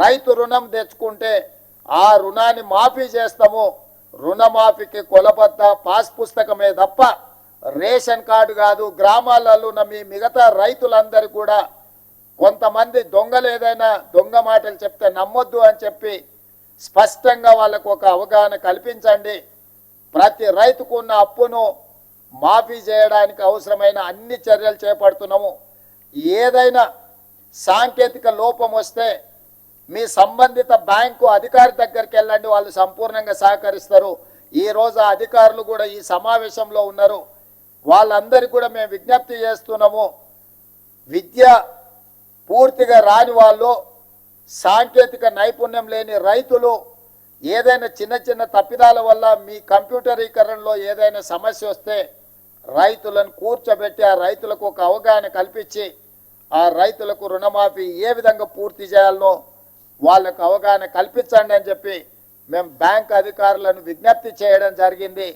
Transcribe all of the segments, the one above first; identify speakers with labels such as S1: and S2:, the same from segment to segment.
S1: రైతు రుణం తెచ్చుకుంటే ఆ రుణాన్ని మాఫీ చేస్తాము. రుణమాఫీకి కొలబద్ద పాస్ పుస్తకమే తప్ప రేషన్ కార్డు కాదు గ్రామాలలో ఉన్న మీ మిగతా రైతులందరూ కూడా కొంతమంది దొంగలు ఏదైనా దొంగ మాటలు చెప్తే నమ్మొద్దు అని చెప్పి స్పష్టంగా వాళ్ళకు ఒక అవగాహన కల్పించండి. ప్రతి రైతుకు ఉన్న అప్పును మాఫీ చేయడానికి అవసరమైన అన్ని చర్యలు చేపడుతున్నాము. ఏదైనా సాంకేతిక లోపం వస్తే మీ సంబంధిత బ్యాంకు అధికారి దగ్గరికి వెళ్ళండి వాళ్ళు సంపూర్ణంగా సహకరిస్తారు. ఈ రోజు అధికారులు కూడా ఈ సమావేశంలో ఉన్నారు. వాళ్ళందరికీ కూడా మేము విజ్ఞప్తి చేస్తున్నాము. విద్య పూర్తిగా రాని వాళ్ళు సాంకేతిక నైపుణ్యం లేని రైతులు ఏదైనా చిన్న చిన్న తప్పిదాల వల్ల మీ కంప్యూటరీకరణలో ఏదైనా సమస్య వస్తే రైతులను కూర్చోబెట్టి ఆ రైతులకు ఒక అవగాహన కల్పించి ఆ రైతులకు రుణమాఫీ ఏ విధంగా పూర్తి చేయాలనో వాళ్ళకు అవగాహన కల్పించండి అని చెప్పి మేము బ్యాంక్ అధికారులను విజ్ఞప్తి చేయడం జరిగింది.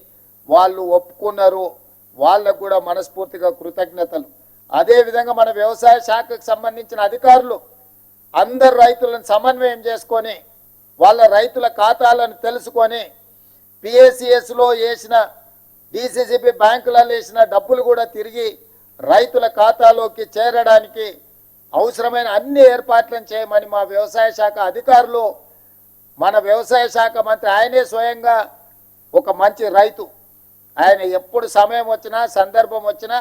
S1: వాళ్ళు ఒప్పుకున్నారు. వాళ్ళకు కూడా మనస్ఫూర్తిగా కృతజ్ఞతలు. అదేవిధంగా మన వ్యవసాయ శాఖకు సంబంధించిన అధికారులు అందరు రైతులను సమన్వయం చేసుకొని వాళ్ళ రైతుల ఖాతాలను తెలుసుకొని పిఏసిఎస్లో వేసిన డిసిసిబి బ్యాంకులలో వేసిన డబ్బులు కూడా తిరిగి రైతుల ఖాతాలోకి చేరడానికి అవసరమైన అన్ని ఏర్పాట్లను చేయమని మా వ్యవసాయ శాఖ అధికారులు మన వ్యవసాయ శాఖ మంత్రి ఆయనే స్వయంగా ఒక మంచి రైతు. ఆయన ఎప్పుడు సమయం వచ్చినా సందర్భం వచ్చినా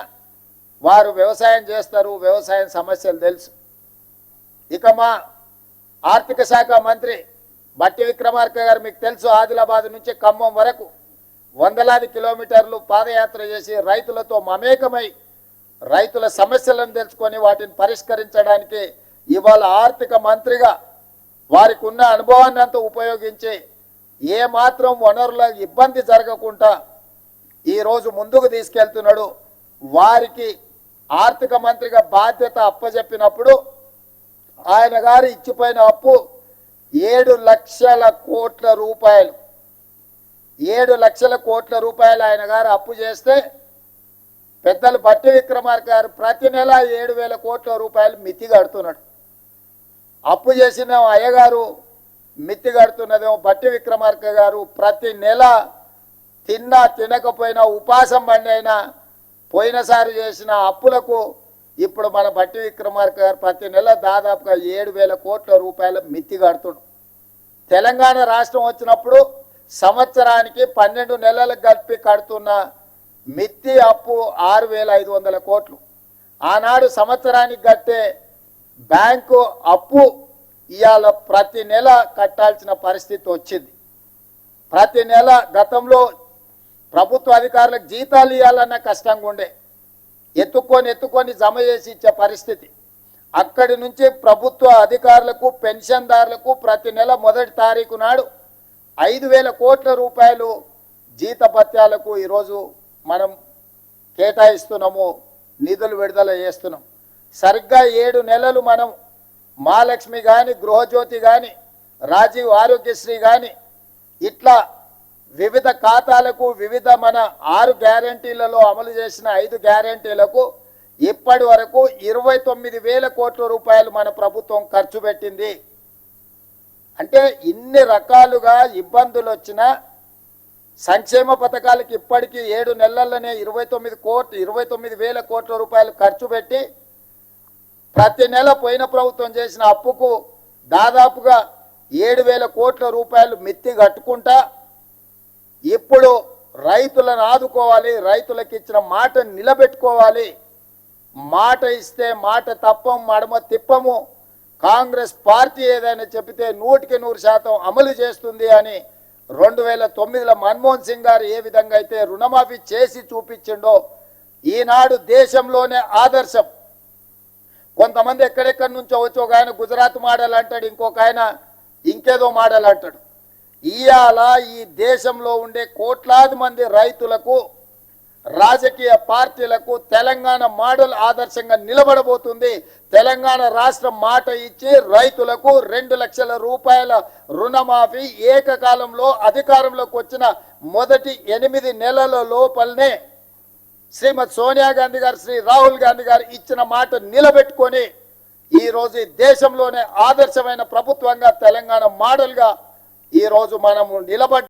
S1: వారు వ్యవసాయం చేస్తారు వ్యవసాయం సమస్యలు తెలుసు. ఇక మా ఆర్థిక శాఖ మంత్రి బట్టి విక్రమార్క గారు మీకు తెలుసు ఆదిలాబాద్ నుంచి ఖమ్మం వరకు వందలాది కిలోమీటర్లు పాదయాత్ర చేసి రైతులతో మమేకమై రైతుల సమస్యలను తెలుసుకొని వాటిని పరిష్కరించడానికి ఇవాళ ఆర్థిక మంత్రిగా వారికి ఉన్న అనుభవాన్ని అంతా ఉపయోగించి ఏ మాత్రం వనరుల ఇబ్బంది జరగకుండా ఈరోజు ముందుకు తీసుకెళ్తున్నాడు. వారికి ఆర్థిక మంత్రిగా బాధ్యత అప్పజెప్పినప్పుడు ఆయన గారు ఇచ్చిపోయిన అప్పు ఏడు లక్షల కోట్ల రూపాయలు. ఏడు లక్షల కోట్ల రూపాయలు ఆయన గారు అప్పు చేస్తే పెద్దలు భట్టి విక్రమార్క గారు ప్రతి నెల ఏడు వేల కోట్ల రూపాయలు మితి కడుతున్నాడు. అప్పు చేసిన అయ్యగారు మిత్తి కడుతున్నదేమో భట్టి విక్రమార్క గారు. ప్రతి నెల తిన్నా తినకపోయినా ఉపాసం బండి అయినా పోయినసారి చేసిన అప్పులకు ఇప్పుడు మన భట్టి విక్రమార్క గారు ప్రతి నెల దాదాపుగా ఏడు వేల కోట్ల రూపాయల మిత్తి కడుతున్నాడు. తెలంగాణ రాష్ట్రం వచ్చినప్పుడు సంవత్సరానికి పన్నెండు నెలలకు కలిపి కడుతున్న మిత్తి అప్పు ఆరు వేల ఐదు వందల కోట్లు. ఆనాడు సంవత్సరానికి కట్టే బ్యాంకు అప్పు ఇవాళ ప్రతి నెల కట్టాల్సిన పరిస్థితి వచ్చింది. ప్రతి నెల గతంలో ప్రభుత్వ అధికారులకు జీతాలు ఇవ్వాలన్న కష్టంగా ఉండే ఎత్తుక్కొని ఎత్తుకొని జమ చేసి ఇచ్చే పరిస్థితి. అక్కడి నుంచి ప్రభుత్వ అధికారులకు పెన్షన్దారులకు ప్రతి నెల మొదటి తారీఖు నాడు ఐదు వేల కోట్ల రూపాయలు జీతభత్యాలకు ఈరోజు మనం కేటాయిస్తున్నాము నిధులు విడుదల చేస్తున్నాం. సరిగ్గా ఏడు నెలలు మనం మహాలక్ష్మి కానీ గృహజ్యోతి కానీ రాజీవ్ ఆరోగ్యశ్రీ కానీ ఇట్లా వివిధ ఖాతాలకు వివిధ మన ఆరు గ్యారంటీలలో అమలు చేసిన ఐదు గ్యారంటీలకు ఇప్పటి వరకు ఇరవై తొమ్మిది వేల కోట్ల రూపాయలు మన ప్రభుత్వం ఖర్చు పెట్టింది. అంటే ఇన్ని రకాలుగా ఇబ్బందులు వచ్చినా సంక్షేమ పథకాలకి ఇప్పటికీ ఏడు నెలల్లోనే ఇరవై తొమ్మిది కోట్లు ఇరవై తొమ్మిది వేల కోట్ల రూపాయలు ఖర్చు పెట్టి ప్రతి నెల పోయిన ప్రభుత్వం చేసిన అప్పుకు దాదాపుగా ఏడు వేల కోట్ల రూపాయలు మిత్తి కట్టుకుంటా ఇప్పుడు రైతులను ఆదుకోవాలి రైతులకు ఇచ్చిన మాట నిలబెట్టుకోవాలి. మాట ఇస్తే మాట తప్పం మడమ తిప్పము. కాంగ్రెస్ పార్టీ ఏదైనా చెబితే నూటికి నూరు శాతం అమలు చేస్తుంది అని రెండు వేల తొమ్మిదిలో మన్మోహన్ సింగ్ గారు ఏ విధంగా అయితే రుణమాఫీ చేసి చూపించిండో ఈనాడు దేశంలోనే ఆదర్శం. కొంతమంది ఎక్కడెక్కడి నుంచో వచ్చి ఒక ఆయన గుజరాత్ మోడల్ అంటాడు ఇంకొక ఆయన ఇంకేదో మోడల్ అంటాడు. ఇవాళ ఈ దేశంలో ఉండే కోట్లాది మంది రైతులకు రాజకీయ పార్టీలకు తెలంగాణ మోడల్ ఆదర్శంగా నిలబడబోతుంది. తెలంగాణ రాష్ట్రం మాట ఇచ్చి రైతులకు రెండు లక్షల రూపాయల రుణమాఫీ ఏకకాలంలో అధికారంలోకి వచ్చిన మొదటి ఎనిమిది నెలల లోపలనే శ్రీమతి సోనియా గాంధీ గారు శ్రీ రాహుల్ గాంధీ గారు ఇచ్చిన మాట నిలబెట్టుకొని ఈరోజు దేశంలోనే ఆదర్శమైన ప్రభుత్వంగా తెలంగాణ మోడల్గా ఈ రోజు మనము నిలబడి